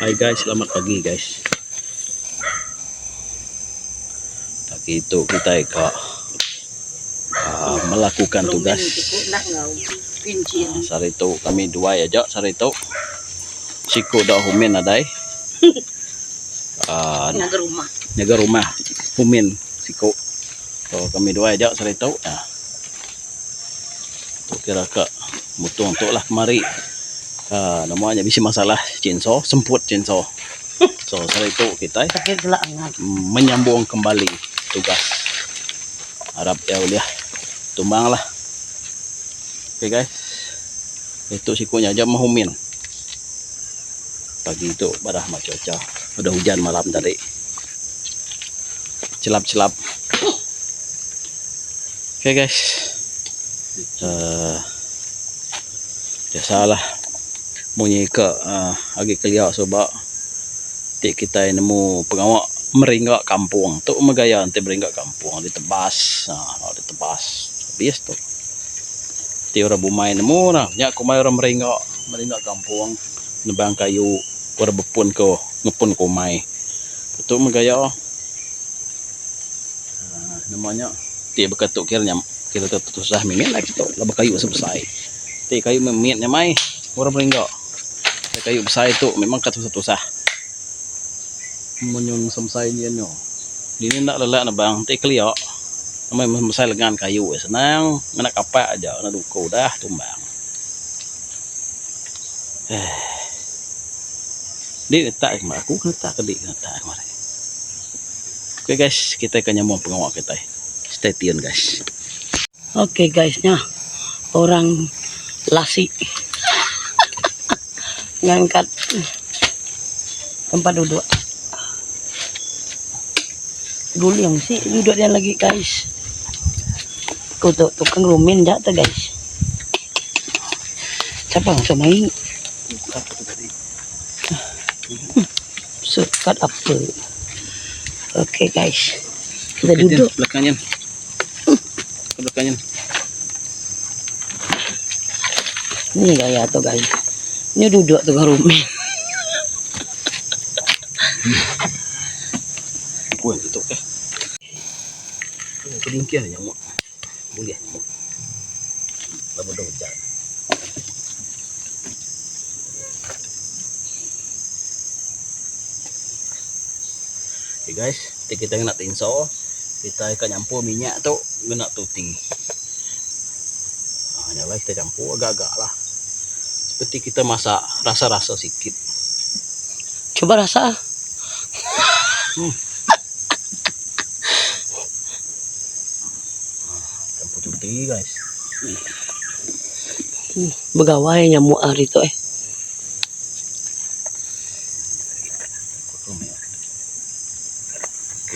Hai guys, selamat pagi guys. Pagi itu kita ke ah, melakukan tugas. Ah, sari itu kami dua ya jak sari itu. Siku dah humin adai. Ah, Naga rumah. jaga rumah humin siku. So kami dua ya jak sari itu. Ya. Tu kira ke mutung tu lah kemari. Namanya bisa masalah cinso, semput cinso. So sari itu kita menyambung kembali tugas harap ya uliah tumbang lah oke guys itu sikunya aja mahumin pagi itu barah cuaca udah hujan malam tadi celap-celap oke guys eh biasalah bunyi ke uh, agi keliak sebab ti kita nemu pengawak meringgak kampung. Tu megaya nanti meringgak kampung. Ditebas nah ditebas habis tu. Ti orang bumai nemu nah nya kumai orang meringgak meringgak kampung. Nebang kayu. Orang bepun ko ngepun kumai tu megaya. Nah, namanya ti beketuk kiranya kita tu susah mimin lagi tu labah kayu selesai ti kayu miminnya mai. Orang meringgak kayu besar itu memang kata susah menyun samsai ni ano. Dini nak lelak na bang, te kliyo. Amay masay lengan kayu eh. Senang, nganak apa aja, na duko dah tumbang. Eh. Di tak kemar aku kan tak kedik kan tak kemar. Oke guys, kita akan nyambung pengawal kita. Stay tune guys. Oke guysnya orang lasi ngangkat. Tempat duduk. Dulu yang sih duduk dia lagi guys. Kau tuh tukang rumin dah tuh guys. Siapa yang sama ini sekat apa? Oke guys. Kita duduk. Belakangnya. Belakangnya. Ini gaya tuh guys. Ini duduk tuh rumin. Wah, tutup eh. Kedingkian nyamuk. Boleh nyamuk. Lama dah hujan. Okay guys, kita nak tinso. Kita akan nyampur minyak tu, kena tuting. Ah, nyala kita campur agak-agak lah. Seperti kita masak rasa-rasa sikit. Coba rasa. Campur tuting guys. Hmm, Begawai nyamuk hari itu eh. Ya.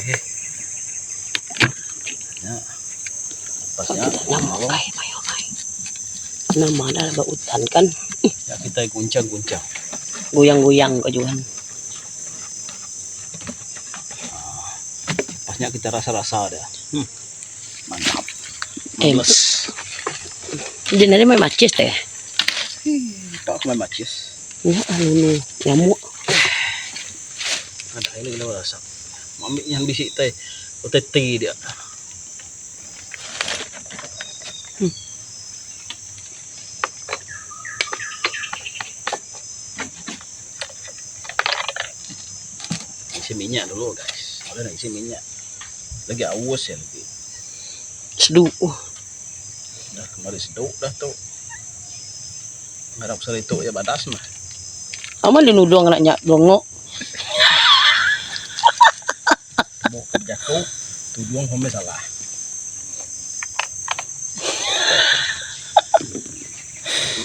Oke. Ya. Pasnya kai. Nama ada ada hutan kan. Ya kita guncang-guncang. Goyang-goyang kejuan. Pasnya kita rasa-rasa ada. Hmm. Mantap. Males. Jadi nanti main macis teh. Tak main macis. Ya anu nu nyamuk. Ada ini kita rasa. Mami yang bisik teh. OTT dia. Isi minyak dulu guys. Nak isi minyak. Lagi awas ya lagi. Seduh. Dah kemari seduk dah tu. Ngarap sari tu ya badas mah. Amal di nuduang anak nyak dongok. Mau tujuan salah.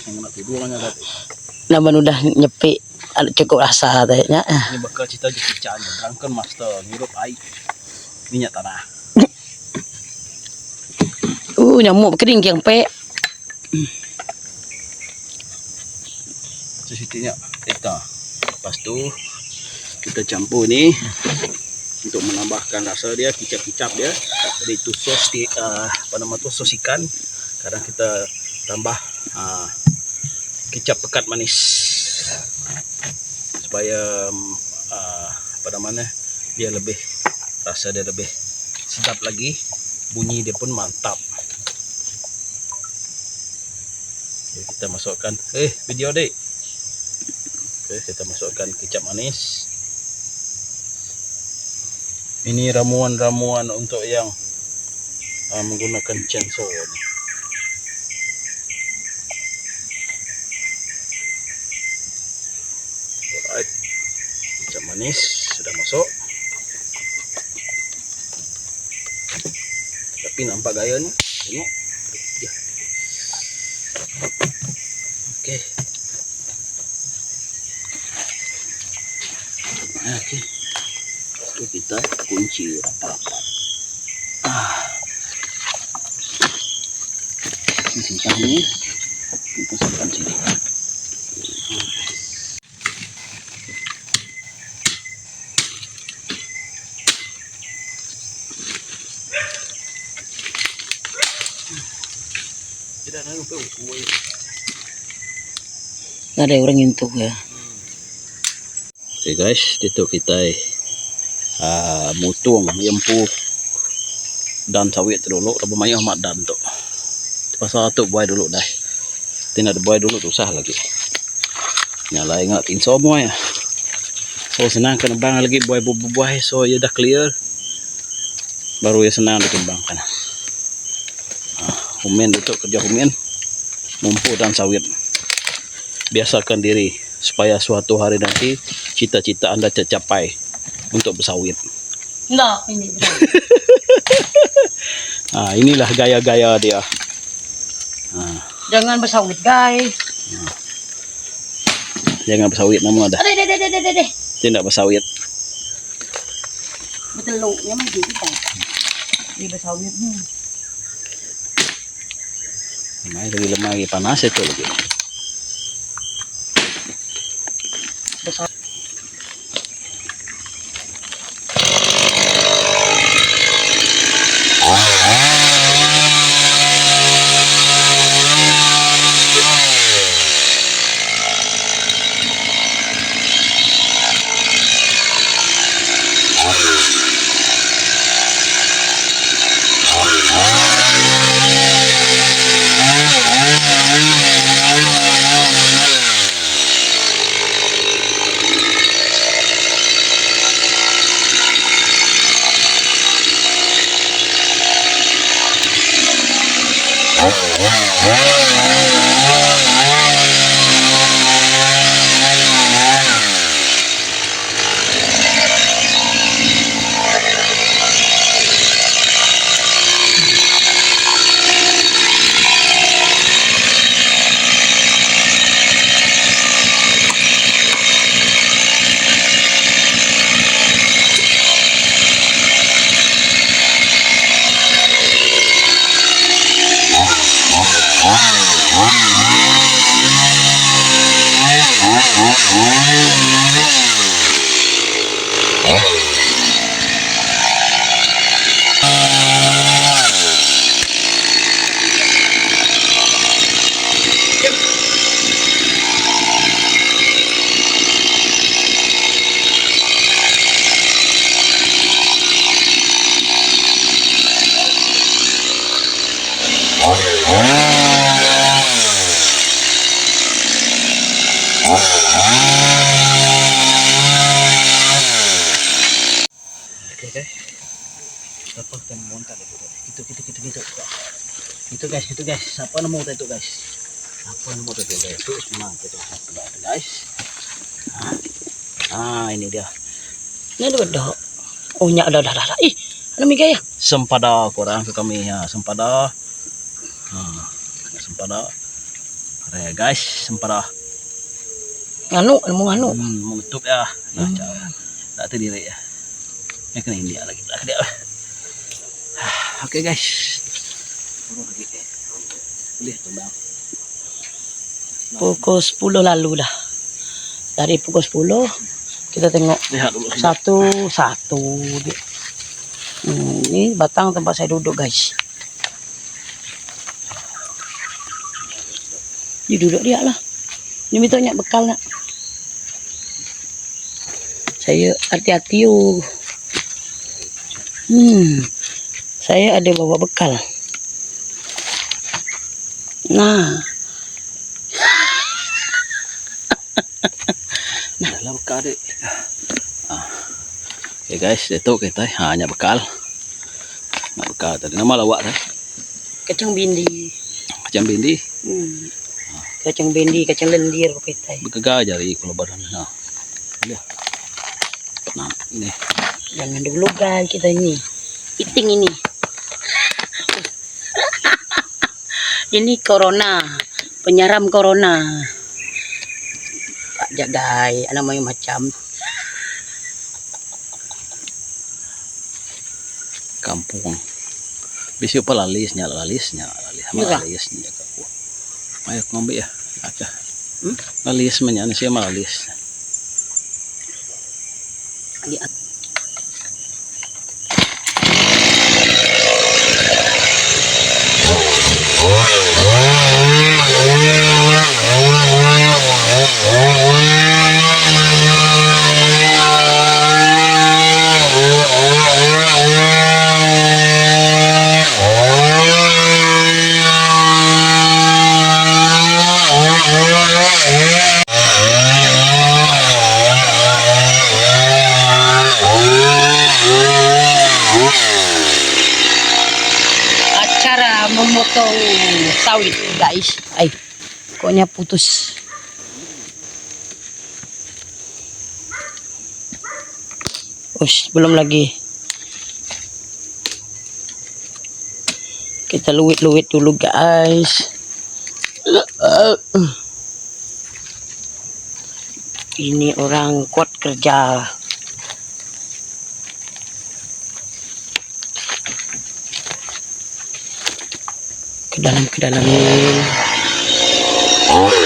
Yang nak tujuan kan tadi. Nama udah nyepi ada cukup rasa nya. Ini bakal cita jadi cicaan Drunken master ngirup air minyak tanah. Uh nyamuk kering yang pe. Itu sitinya kita. Lepas tu kita campur ni untuk menambahkan rasa dia kicap-kicap dia. Jadi itu sos di uh, apa nama tu sos ikan. Kadang kita tambah uh, kicap pekat manis. Supaya ah, apa namanya dia lebih rasa dia lebih sedap lagi bunyi dia pun mantap. Oke, kita masukkan eh video dek. Oke, kita masukkan kecap manis. Ini ramuan-ramuan untuk yang ah, menggunakan chainsaw ni. Alright. Kecap manis sudah masuk. Tapi nampak gayanya. Tengok. Dia. Okey. Okey. Itu kita kunci rapat-rapat. Ah. Ini simpan ni. Kita simpan sini. Ada orang itu ya. Okay guys, dito kita uh, mutung yang dan sawit dulu, tapi mayah mak dan tu. Pasal tu buai dulu dah. Tidak buai dulu tu sah lagi. Nyala ingat in semua ya. So senang kena bang lagi buai buai so ya dah clear. Baru ya senang dikembangkan. Ah, humin itu kerja humin, mumpu dan sawit. Biasakan diri supaya suatu hari nanti cita-cita anda tercapai untuk bersawit. Enggak, ini. Ah, inilah gaya-gaya dia. Ah, Jangan bersawit, guys. jangan bersawit namun ada. Ada, ada, ada, ada, ada. Tidak bersawit. Beteluknya kan. Di bersawit. Hmm. Mai lagi lemah lagi panas itu lagi. Wow. Oke guys. Kita montar itu. Itu kita kita kita. Itu guys, itu guys. Apa nemu itu guys? Apa nemu itu guys? Itu semang itu. Guys. Ah. ah, ini dia. Ini ada beda. Oh, nyak ada, ada, ada. Ih, ada miga ya? Sempada kurang ke kami ya, sempada. Hmm. Sempada. Kare guys, sempada. Ada mau nganu. Hmm, mengutup ya. Ya, Hmm. jangan. Tak tu diri ya. Ya kena India lagi. Tak dia. Oke guys. Boleh tembang. Pukul 10 lalu dah. Dari pukul 10 kita tengok satu satu. Hmm, ini batang tempat saya duduk guys. Dia duduk dia lah. Dia minta nyak bekal nak. Saya hati-hati yuk. Hmm. Saya ada bawa bekal. Nah, Dalam bekal dek. Ah. Okay guys, ito kita hanya bekal. Nak bekal tadi nama lawak dah. kacang bindi. Macam bindi. Hmm. Kacang bindi, kacang lendir kita. Bergegar jari kalau badan. Ha. Lihat. Nah, ini. Jangan dulu guys kita ini. Iting ini. Ini corona. Penyaram corona. Tak jagai, anak main macam. kampung. Bisyo pa lalisnya, lalisnya, lalis. Murah. Lalisnya kako. Ayo ngambil ya. Aca. Hmm? Lalis man yan siya malalis. Di koknya putus. Ush, belum lagi. Kita luit-luit dulu guys. Ini orang kuat kerja. Ke dalam ke dalam. Oh,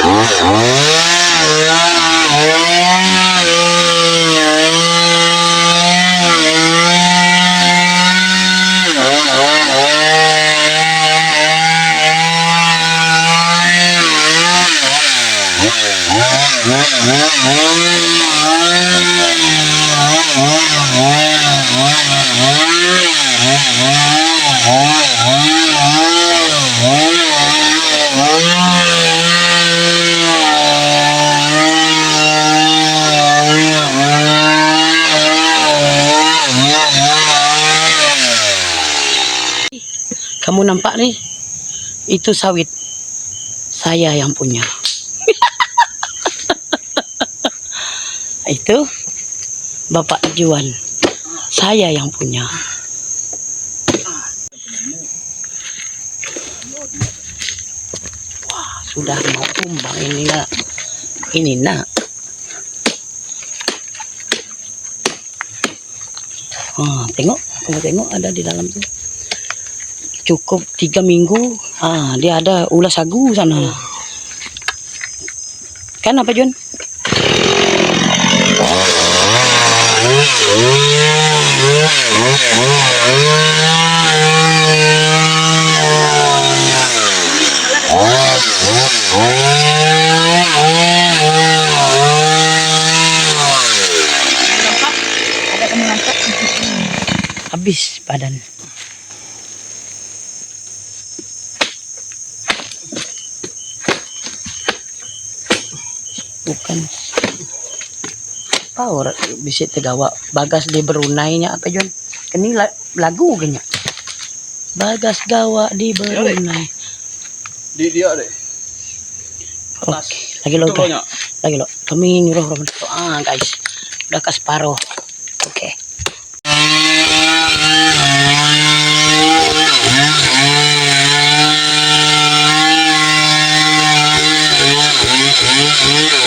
Kamu nampak nih? Itu sawit. Saya yang punya. itu Bapak Juan. Saya yang punya. Wah, sudah mau tumbang ini nak. Ini nak. Ah, tengok, tengok ada di dalam tuh cukup tiga minggu. Ah dia ada ulas sagu sana. Kan apa Jun? Habis badan bukan. Power bisa tegawa bagas di berunainya apa John? Kan Kini lagu genya bagas gawa di berunai. Di dia deh oke lagi lo lagi lo. Kami nyuruh orang ah guys. Udah kas oke. Yeah.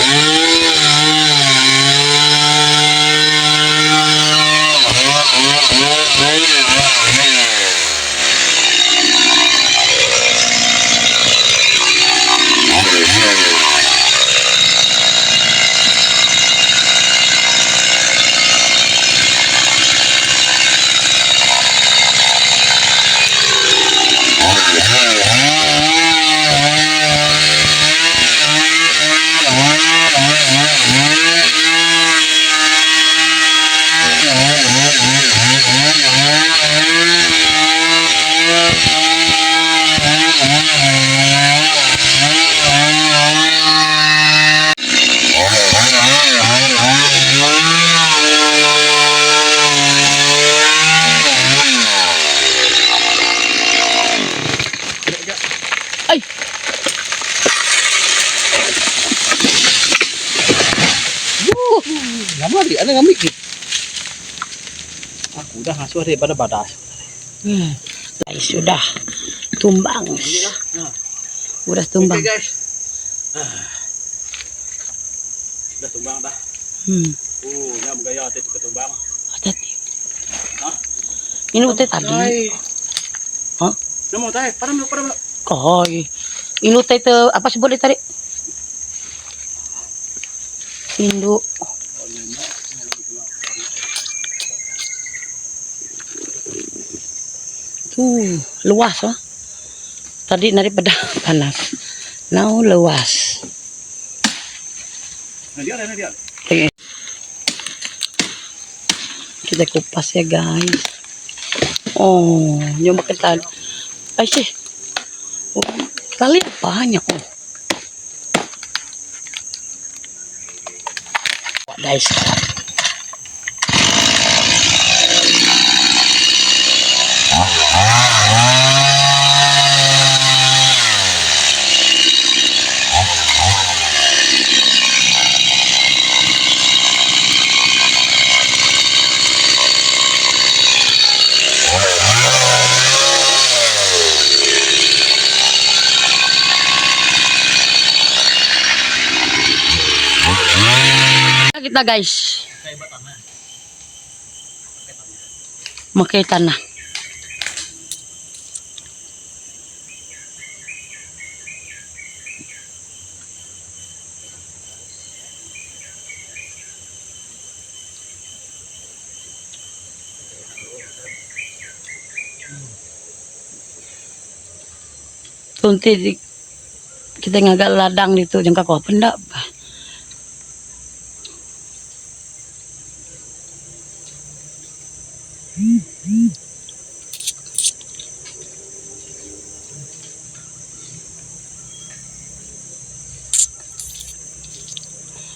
Deh pada badas. Hmm. Guys, sudah tumbang. Nah, Udah tumbang. Oke guys. Ah. Udah tumbang dah. Hmm. Uh, nyam gaya itu ketumbang. Hati-hati. Hah? Ini udah tadi. Hah? Namo tay, parang mo parang mo. Koy. Inutay te apa boleh tarik? Induk. Tuh, luas lah. Tadi daripada panas. Now luas. Nah, dia. Oke. Kita kupas ya guys. Oh, nyoba kita. Ay sih. Oh, kali banyak oh. Guys. Guys. Makai tanah. Tunti kita ngagak ladang itu jengka kau pendak.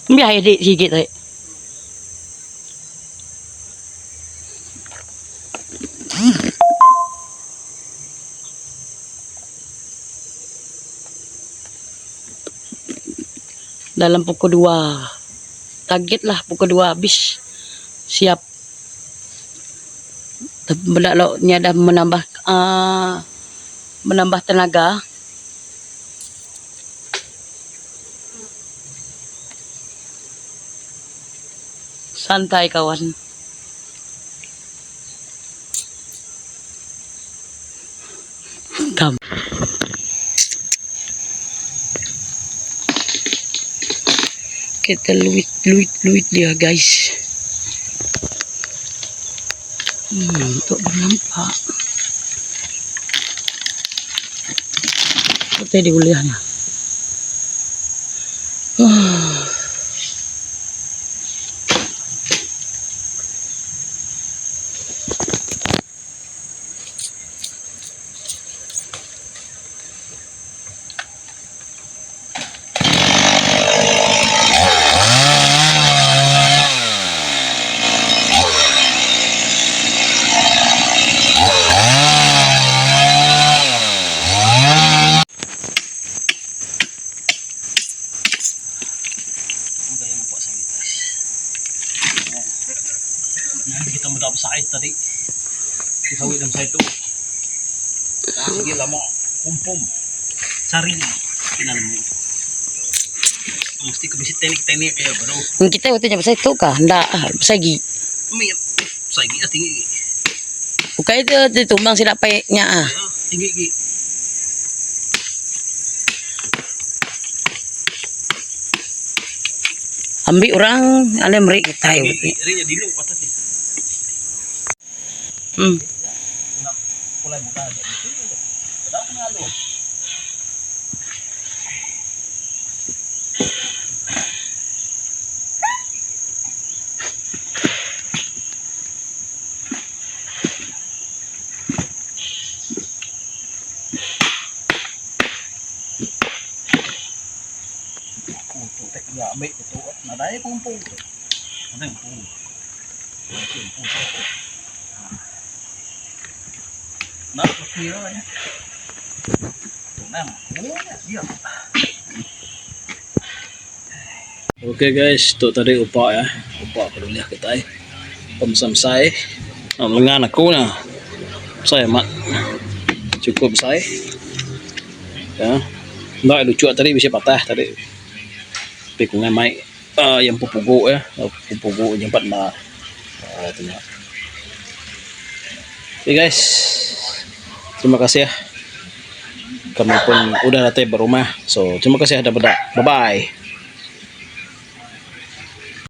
Biar di sikit tadi. Dalam pukul dua. Target lah pukul dua habis. Siap. Benda ni ada menambah uh, menambah tenaga. Santai kawan. Tam. Kita luit luit luit dia guys. Hmm, untuk bernampak. Putih di. Sakit tadi. Isawid ang sa ito. Ah, sige lamo. Pumpum. Sari. Kinan mo. Mesti kabisi tenik-tenik kaya bro. Ang kita waktu nya itu kah? Ndak, ah, sagi. May sagi at tinggi. Bukan itu ditumbang sila payeknya ah. Ayo, tinggi gi. Ambil orang ada meri kita ya. Tinggi. Ri nya dilo patat di. Hmm. Kulay mo kada. Dapat nga lo. puto tek ya ambek itu nadai kumpul ada yang puto itu puto nah kira ya oh ya dia Okay guys, tu tadi upak ya. Upak dulu kita eh. Pemsamsai. Ang lengan aku na. Saya mat. Cukup saya. Ya. Nggak lucu tadi bisa patah tadi. Tapi kung nga may ah, yang pupugo ya. Pupugo yung pat na. Na. Okay guys. Terima kasih ya. Kami pun udah nanti berumah. So, terima kasih ada beda. Bye-bye.